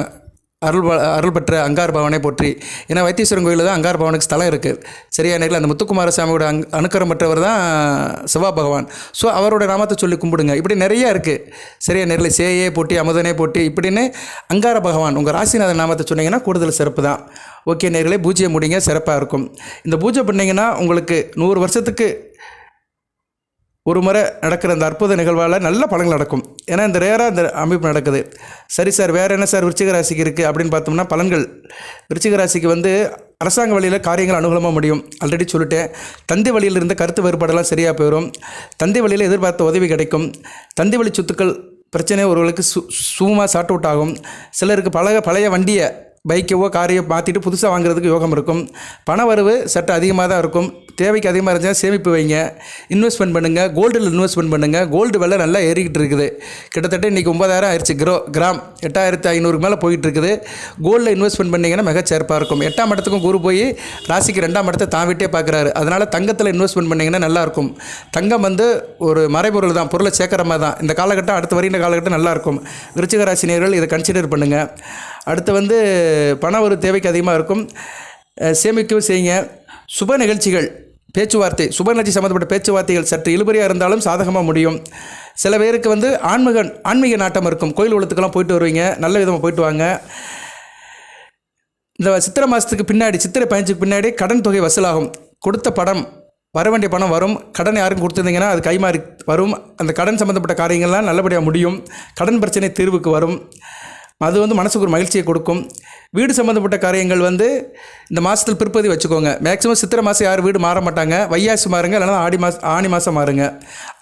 அருள் அருள் பெற்ற அங்கார் பவனை போற்றி. ஏன்னா வைத்தீஸ்வரன் கோயிலில் தான் அங்கார் பவனுக்கு ஸ்தலம் இருக்குது சரியா நேரில் அந்த முத்துக்குமாரசாமியோட அங் அனுக்கரம் பெற்றவர் தான் சிவா பகவான். ஸோ அவரோட நாமத்தை சொல்லி கும்பிடுங்க. இப்படி நிறைய இருக்குது சரியா நேரில் சேயே போட்டி அமுதனே போட்டி இப்படின்னு அங்கார பகவான் உங்கள் ராசிநாதன் நாமத்தை சொன்னீங்கன்னா கூடுதல் சிறப்பு தான். ஓகே நேர்களே பூஜையை முடிங்க சிறப்பாக இருக்கும். இந்த பூஜை பண்ணிங்கன்னா உங்களுக்கு நூறு வருஷத்துக்கு ஒரு முறை நடக்கிற அந்த அற்புத நிகழ்வால் நல்ல பலன்கள் நடக்கும். ஏன்னா இந்த ரேராக இந்த அமைப்பு நடக்குது. சரி சார் வேறு என்ன சார் விருச்சிக ராசிக்கு இருக்குது அப்படின்னு பார்த்தோம்னா பலன்கள். விருச்சிக ராசிக்கு வந்து அரசாங்க வழியில் காரியங்கள் அனுகூலமாக முடியும். ஆல்ரெடி சொல்லிட்டேன். தந்தை வழியில் இருந்த கருத்து வேறுபாடெல்லாம் சரியாக போயிடும் தந்தை வழியில் எதிர்பார்த்த உதவி கிடைக்கும். தந்தை வழி சொத்துக்கள் பிரச்சனை ஒருவர்களுக்கு சு சுகமாக சார்ட் அவுட் ஆகும். சிலருக்கு பழக பழைய வண்டியை பைக்கவோ காரையோ மாற்றிட்டு புதுசாக வாங்குறதுக்கு யோகம் இருக்கும். பண வரவு சற்று அதிகமாக தான் இருக்கும். தேவைக்கு அதிகமாக இருந்துச்சுன்னா சேமிப்பு வைங்க. இன்வெஸ்ட்மெண்ட் பண்ணுங்கள் கோல்டில் இன்வெஸ்ட்மெண்ட் பண்ணுங்கள் கோல்டு விலை நல்லா ஏறிக்கிட்டு இருக்குது. கிட்டத்தட்ட இன்றைக்கி ஒன்பதாயிரம் ஆயிடுச்சு. கிரோ கிராம் எட்டாயிரத்து ஐநூறுக்கு மேலே போயிட்டு இருக்குது கோல்டில் இன்வெஸ்ட்மெண்ட் பண்ணிங்கன்னா மிகச்சிறப்பாக இருக்கும். எட்டாம் இடத்துக்கும் குரு போய் ராசிக்கு ரெண்டாம் இடத்தை தான் விட்டே பார்க்குறாரு அதனால் தங்கத்தில் இன்வெஸ்ட்மெண்ட் பண்ணிங்கன்னா நல்லாயிருக்கும் தங்கம் வந்து ஒரு மறைபொருள் தான். பொருளை சேர்க்குற மாதிரி தான். இந்த காலகட்டம் அடுத்து வருகின்ற காலகட்டம் நல்லாயிருக்கும் விருச்சிக ராசினியர்கள் இதை கன்சிடர் பண்ணுங்கள் அடுத்து வந்து பண ஒரு தேவைக்கு அதிகமாக இருக்கும். சேமிக்கவும் செய்யுங்க. சுப நிகழ்ச்சிகள் பேச்சுவார்த்தை சுப நிகழ்ச்சி சம்மந்தப்பட்ட பேச்சுவார்த்தைகள் சற்று இழுபறியாக இருந்தாலும் சாதகமாக முடியும். சில பேருக்கு வந்து ஆன்மீக ஆன்மீக நாட்டம் இருக்கும். கோயில் உலகத்துக்கெல்லாம் போயிட்டு வருவீங்க. நல்ல விதமாக போயிட்டு வாங்க. இந்த சித்திரை மாதத்துக்கு பின்னாடி சித்திரை பயஞ்சுக்கு பின்னாடி கடன் தொகை வசூலாகும். கொடுத்த படம் வர வேண்டிய பணம் வரும். கடன் யாரும் கொடுத்துருந்தீங்கன்னா அது கைமாறி வரும். அந்த கடன் சம்மந்தப்பட்ட காரியங்கள்லாம் நல்லபடியாக முடியும். கடன் பிரச்சனை தீர்வுக்கு வரும். அது வந்து மனசுக்கு ஒரு மகிழ்ச்சியை கொடுக்கும். வீடு சம்மந்தப்பட்ட காரியங்கள் வந்து இந்த மாதத்தில் பிற்பதி வச்சுக்கோங்க. மேக்ஸிமம் சித்திரை மாதம் யாரும் வீடு மாற மாட்டாங்க? வையாசி மாறுங்க இல்லைன்னா ஆடி மாதம் ஆணி மாதம் மாறுங்க.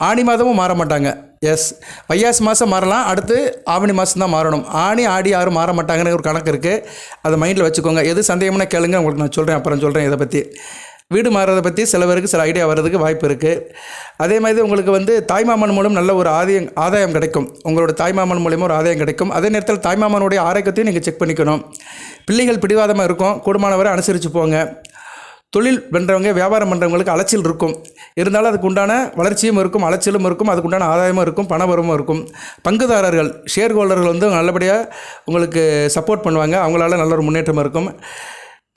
ஆணி மாதமும் மாற மாட்டாங்க. எஸ் வையாசி மாதம் மாறலாம் அடுத்து ஆவணி மாதம் தான் மாறணும். ஆணி ஆடி யாரும் மாற மாட்டாங்கன்னு ஒரு கணக்கு இருக்குது அதை மைண்டில் வச்சுக்கோங்க. எது சந்தேகம்னா கேளுங்க உங்களுக்கு நான் சொல்கிறேன் அப்புறம் சொல்கிறேன் இதை பற்றி வீடு மாறுறதை பற்றி சில பேருக்கு சில ஐடியா வர்றதுக்கு வாய்ப்பு இருக்குது அதே மாதிரி உங்களுக்கு வந்து தாய்மாமன் மூலம் நல்ல ஒரு ஆதாயம் ஆதாயம் கிடைக்கும். உங்களோட தாய்மாமன் மூலியமாக ஒரு ஆதாயம் கிடைக்கும். அதே நேரத்தில் தாய்மாமனுடைய ஆரோக்கியத்தையும் நீங்கள் செக் பண்ணிக்கணும். பிள்ளைகள் பிடிவாதமாக இருக்கும். கூடுமானவரை அனுசரித்து போங்க. தொழில் பண்ணுறவங்க வியாபாரம் பண்ணுறவங்களுக்கு அலைச்சல் இருக்கும். இருந்தாலும் அதுக்கு உண்டான வளர்ச்சியும் இருக்கும் அலைச்சலும் இருக்கும் அதுக்கு உண்டான ஆதாயமும் இருக்கும் பணவரமும் இருக்கும். பங்குதாரர்கள் ஷேர் ஹோல்டர்கள் வந்து நல்லபடியாக உங்களுக்கு சப்போர்ட் பண்ணுவாங்க. அவங்களால நல்ல ஒரு முன்னேற்றம் இருக்கும்.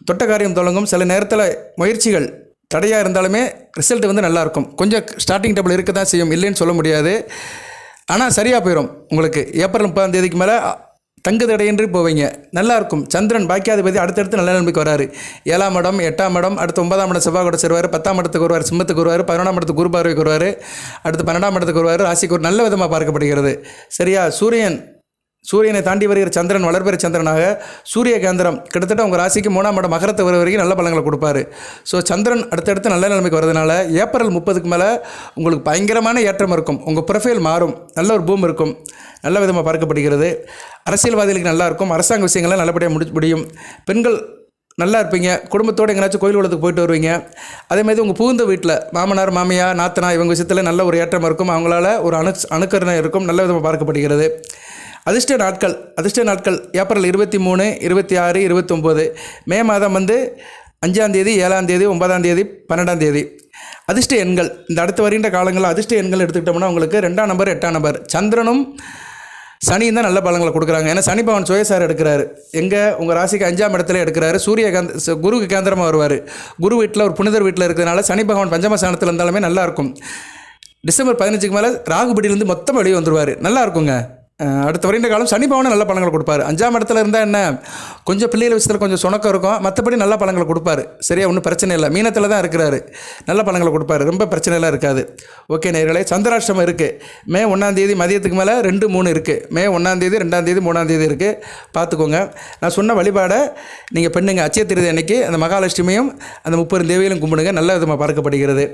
தொட்ட காரியம் தொடங்கும். சில நேரத்தில் முயற்சிகள் தடையாக இருந்தாலுமே ரிசல்ட் வந்து நல்லாயிருக்கும் கொஞ்சம் ஸ்டார்டிங் டபுள் இருக்க தான் செய்யும். இல்லைன்னு சொல்ல முடியாது. ஆனால் சரியாக போயிடும் உங்களுக்கு. ஏப்ரல் முப்பதாம் தேதிக்கு மேலே தங்கு தடையின்றி போவீங்க. நல்லாயிருக்கும் சந்திரன் பாக்கியாதிபதி அடுத்தடுத்து நல்ல நம்பிக்கை வராரு. ஏழாம் இடம் எட்டாம் இடம் அடுத்து ஒன்பதாம் இடம் செவ்வாய் கூட சேருவார். பத்தாம் இடத்துக்கு வருவார் சிம்மத்துக்கு வருவார். பதினொன்றாம் இடத்துக்கு குரு பார்வைக்கு வருவார். அடுத்து பன்னெண்டாம் இடத்துக்கு வருவார். ராசிக்கு ஒரு நல்ல விதமாக பார்க்கப்படுகிறது. சரியா? சூரியன் சூரியனை தாண்டி வருகிற சந்திரன் வளர்பெற சந்திரனாக சூரிய கேந்திரம் கிட்டத்தட்ட உங்கள் ராசிக்கு மூணாம் இடம் மகரத்தை வர வரைக்கும் நல்ல பலங்களை கொடுப்பாரு. ஸோ சந்திரன் அடுத்தடுத்து நல்ல நிலைமைக்கு வரதுனால ஏப்ரல் முப்பதுக்கு மேலே உங்களுக்கு பயங்கரமான ஏற்றம் இருக்கும். உங்கள் ப்ரொஃபைல் மாறும். நல்ல ஒரு பூம் இருக்கும். நல்ல விதமாக பார்க்கப்படுகிறது. அரசியல்வாதிகளுக்கு நல்லா இருக்கும். அரசாங்க விஷயங்கள்லாம் நல்லபடியாக முடி முடியும். பெண்கள் நல்லா இருப்பீங்க. குடும்பத்தோடு எங்கேனாச்சும் கோயில் குளத்துக்கு போயிட்டு வருவீங்க. அதேமாதிரி உங்கள் புகுந்த வீட்டில் மாமனார் மாமியார் நாத்தனா இவங்க விஷயத்தில் நல்ல ஒரு ஏற்றம் இருக்கும். அவங்களால ஒரு அணு அணுக்கரணை இருக்கும். நல்ல விதமாக பார்க்கப்படுகிறது. அதிர்ஷ்ட நாட்கள் அதிர்ஷ்ட நாட்கள் ஏப்ரல் இருபத்தி மூணு இருபத்தி ஆறு இருபத்தொம்போது. மே மாதம் வந்து அஞ்சாம் தேதி ஒன்பதாந்தேதி பன்னெண்டாந்தேதி ஒன்பதாம் தேதி அதிர்ஷ்ட எண்கள் இந்த அடுத்து வருகின்ற காலங்களில் அதிர்ஷ்ட எண்கள் எடுத்துக்கிட்டோம்னா உங்களுக்கு ரெண்டாம் நம்பர் எட்டாம் நம்பர். சந்திரனும் சனியும் தான் நல்ல பலங்களை கொடுக்குறாங்க. ஏன்னா சனி பவன் சுயசார் எடுக்கிறாரு. எங்கே? உங்கள் ராசிக்கு அஞ்சாம் இடத்துல எடுக்கிறாரு. சூரியகாந்த் ச- கேந்திரமாக வருவார். குரு வீட்டில் ஒரு புனிதர் வீட்டில் இருக்கிறதுனால சனி பகவான் பஞ்சமஸ்தானத்தில் இருந்தாலுமே நல்லாயிருக்கும் டிசம்பர் பதினஞ்சுக்கு மேலே ராகுபடியிலேருந்து மொத்தமாக வெளியே வந்துடுவார் நல்லா இருக்குங்க. அடுத்த வரைண்ட காலம் சனி பவனும் நல்ல பழங்கள் கொடுப்பாரு. அஞ்சாம் இடத்துல இருந்தால் என்ன? கொஞ்சம் பிள்ளைகள் விஷயத்தில் கொஞ்சம் சுணக்கம் இருக்கும். மற்றபடி நல்ல பழங்களை கொடுப்பாரு. சரியா ஒன்றும் பிரச்சனை இல்லை. மீனத்தில் தான் இருக்கிறாரு. நல்ல பழங்களை கொடுப்பாரு. ரொம்ப பிரச்சனைலாம் இருக்காது. ஓகே நேர்களே சந்திராஷ்டமம் இருக்குது மே ஒன்றாந்தேதி மதியத்துக்கு மேலே ரெண்டு மூணு இருக்குது மே ஒன்றாந்தேதி ரெண்டாந்தேதி மூணாந்தேதி இருக்குது பார்த்துக்கோங்க நான் சொன்ன வழிபாடை நீங்கள் பெண்ணுங்க. அச்சய திருதி அன்னைக்கு அந்த மகாலட்சுமியும் அந்த முப்பது தேவியிலும் கும்பிடுங்க. நல்ல விதமாக பார்க்கப்படுகிறது.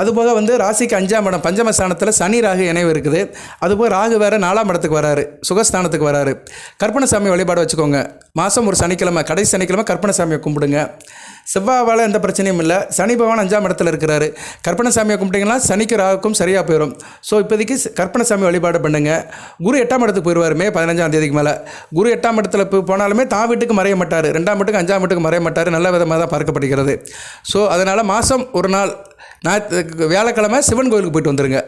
அதுபோக வந்து ராசிக்கு அஞ்சாம் இடம் பஞ்சமஸ்தானத்தில் சனி ராகு இணைவு இருக்குது. அதுபோக ராகு வேறு நாலாம் இடத்துக்கு வராரு சுகஸ்தானத்துக்கு வராரு. கற்பனசாமி வழிபாடு வச்சுக்கோங்க. மாதம் ஒரு சனிக்கிழமை கடைசி சனிக்கிழமை கற்பனசாமியை கும்பிடுங்க. செவ்வாவால் எந்த பிரச்சனையும் இல்லை. சனி பகவான் அஞ்சாம் இடத்துல இருக்கிறாரு. கற்பனசாமியை கும்பிட்டீங்கன்னா சனிக்கு ராகுக்கும் சரியாக போயிடும் ஸோ இப்போதைக்கு கற்பனசாமி வழிபாடு பண்ணுங்க. குரு எட்டாம் இடத்துக்கு போயிடுவார் மே பதினஞ்சாம் தேதிக்கு மேலே. குரு எட்டாம் இடத்துல போய் போனாலுமே தான் வீட்டுக்கு மறைய மாட்டார். ரெண்டாம் வீட்டுக்கு அஞ்சாம் வீட்டுக்கு மறைய மாட்டார். நல்ல விதமாக தான் பார்க்கப்படுகிறது. ஸோ அதனால் மாதம் ஒரு நாள் ஞாயிற்று வியாழக்கிழமை சிவன் கோயிலுக்கு போயிட்டு வந்துருங்க.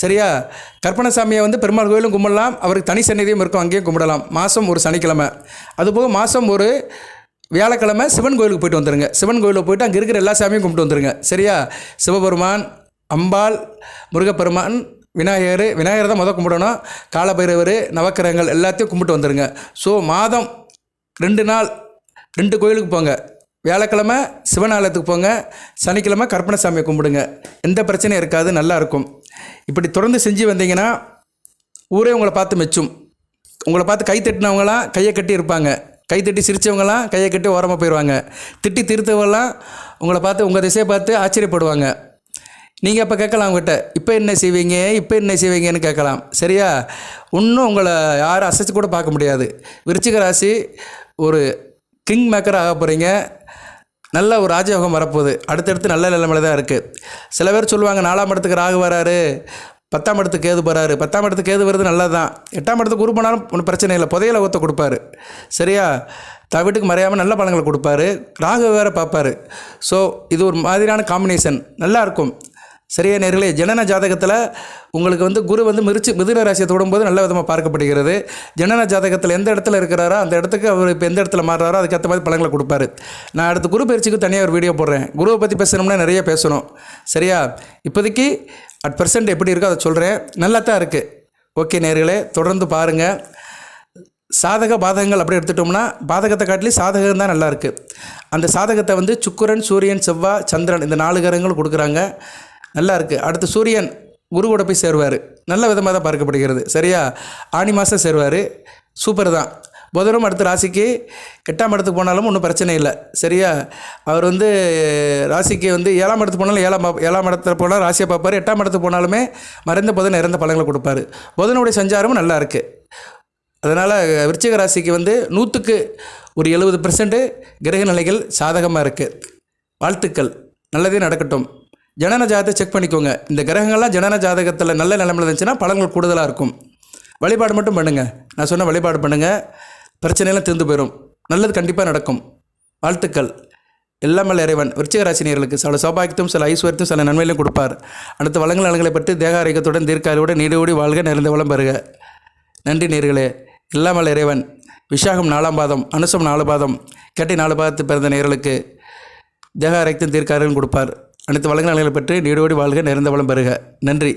சரியா? கற்பனசாமியை வந்து பெருமாள் கோயிலும் கும்பிடலாம். அவருக்கு தனி சன்னிதியும் இருக்கும் அங்கேயும் கும்பிடலாம். மாதம் ஒரு சனிக்கிழமை. அதுபோக மாதம் ஒரு வியாழக்கிழமை சிவன் கோயிலுக்கு போயிட்டு வந்துருங்க. சிவன் கோயிலில் போயிட்டு அங்கே இருக்கிற எல்லா சாமியும் கும்பிட்டு வந்துருங்க. சரியா? சிவபெருமான் அம்பாள் முருகப்பெருமான் விநாயகர் விநாயகர் தான் முத கும்பிடணும். காலபைரவர் நவக்கிரகங்கள் எல்லாத்தையும் கும்பிட்டு வந்துடுங்க ஸோ மாதம் ரெண்டு நாள் ரெண்டு கோயிலுக்கு போங்க. வியாழக்கிழமை சிவன் ஆலயத்துக்கு போங்க. சனிக்கிழமை கற்பனசாமியை கும்பிடுங்க. எந்த பிரச்சனையும் இருக்காது நல்லாயிருக்கும் இப்படி தொடர்ந்து செஞ்சு வந்தீங்கன்னா ஊரே உங்களை பார்த்து மெச்சும். உங்களை பார்த்து கை தட்டினவங்களாம் கையை கட்டி இருப்பாங்க. கை தட்டி சிரித்தவங்களாம் கையை கட்டி ஓரமாக போயிடுவாங்க திட்டி திருத்தவங்களாம் உங்களை பார்த்து உங்கள் திசையை பார்த்து ஆச்சரியப்படுவாங்க. நீங்கள் அப்போ கேட்கலாம் அவங்ககிட்ட இப்போ என்ன செய்வீங்க? இப்போ என்ன செய்வீங்கன்னு கேட்கலாம். சரியா? இன்னும் உங்களை யாரும் அசைச்சு கூட பார்க்க முடியாது. விருச்சிக ராசி ஒரு கிங் மேக்கர் ஆக போகிறீங்க நல்ல ஒரு ராஜயோகம் வரப்போகுது. அடுத்தடுத்து நல்ல நிலைமையில தான் இருக்குது சில பேர் சொல்லுவாங்க நாலாம் இடத்துக்கு ராகு வராரு பத்தாம் இடத்துக்கு ஏது போகிறாரு பத்தாம் இடத்துக்கு ஏது வருது நல்லது தான் எட்டாம் இடத்துக்கு குரு போனாலும் ஒன்றும் பிரச்சனை இல்லை. புதையில ஒத்த கொடுப்பாரு. சரியா? தான் வீட்டுக்கு மறையாமல் நல்ல பழங்களை கொடுப்பாரு. ராகு வேற பார்ப்பாரு. ஸோ இது ஒரு மாதிரியான காம்பினேஷன் நல்லாயிருக்கும் சரியா நேர்களே ஜனன ஜாதகத்தில் உங்களுக்கு வந்து குரு வந்து மிருச்சு மிதுன ராசியை தொடும்போது நல்ல விதமாக பார்க்கப்படுகிறது. ஜனன ஜாதகத்தில் எந்த இடத்துல இருக்கிறாரோ அந்த இடத்துக்கு அவர் இப்போ எந்த இடத்துல மாறுறாரோ அதுக்கேற்ற மாதிரி பலன்களை கொடுப்பாரு. நான் அடுத்து குரு பயிற்சிக்கு தனியாக ஒரு வீடியோ போடுறேன். குருவை பற்றி பேசணும்னா நிறைய பேசணும். சரியா? இப்போதைக்கு அட் பர்சன்ட் எப்படி இருக்கோ அதை சொல்கிறேன் நல்லா தான் இருக்குது ஓகே நேர்களே தொடர்ந்து பாருங்கள் சாதக பாதகங்கள் அப்படி எடுத்துட்டோம்னா பாதகத்தை காட்டிலும் சாதகம் தான் நல்லாயிருக்கு அந்த சாதகத்தை வந்து சுக்கரன் சூரியன் செவ்வாய் சந்திரன் இந்த நாலு கிரகங்கள் கொடுக்குறாங்க. நல்லா இருக்குது அடுத்து சூரியன் குரு கூட போய் சேருவார். நல்ல விதமாக தான் பார்க்கப்படுகிறது. சரியா? ஆனி மாதம் சேருவார். சூப்பர் தான். புதனும் அடுத்த ராசிக்கு எட்டாம் இடத்துக்கு போனாலும் ஒன்றும் பிரச்சனை இல்லை. சரியா? அவர் வந்து ராசிக்கு வந்து ஏழாம் இடத்துக்கு போனாலும் ஏழாம் ஏழாம் இடத்துல போனால் ராசியை பார்ப்பார். எட்டாம் இடத்துக்கு போனாலுமே மறைந்த புதன் இறந்த பழங்களை கொடுப்பாரு. புதனுடைய சஞ்சாரமும் நல்லா இருக்குது அதனால் விருச்சிக ராசிக்கு வந்து நூற்றுக்கு ஒரு எழுபது பெர்சன்ட் கிரக நிலைகள் சாதகமாக இருக்குது வாழ்த்துக்கள். நல்லதே நடக்கட்டும். ஜனன ஜாதகத்தை செக் பண்ணிக்கோங்க. இந்த கிரகங்கள்லாம் ஜனன ஜாதகத்தில் நல்ல நிலமில் இருந்துச்சுன்னா பலன்கள் கூடுதலாக இருக்கும். வழிபாடு மட்டும் பண்ணுங்கள் நான் சொன்ன வழிபாடு பண்ணுங்கள் பிரச்சனையெல்லாம் தீர்ந்து போயிடும் நல்லது கண்டிப்பாக நடக்கும். வாழ்த்துக்கள். எல்லாமல் இறைவன். விருச்சிக ராசினியர்களுக்கு சில சௌபாகியத்தும் சில ஐஸ்வர்யத்தும் சில நன்மையிலும் கொடுப்பார். அடுத்த வளங்கள் நலங்களை பற்றி தேக ஆரோக்கியத்துடன் தீர்க்காயோடு நீடோடி வாழ்க நிறைந்த வளம் பெறுக. நன்றி நேர்களே இல்லாமல் இறைவன். விஷாகம் நாலாம் பாதம் அனுசம் நாலு பாதம் கட்டி நாலு பாதத்து பிறந்த நேர்களுக்கு தேக ஆரோக்கியத்தும் தீர்க்காரியம் கொடுப்பார். அனைத்து வளங்கள் நலங்களை பெற்று நீடோடி வாழ்க நிறைந்த வளம் பெறுக. நன்றி.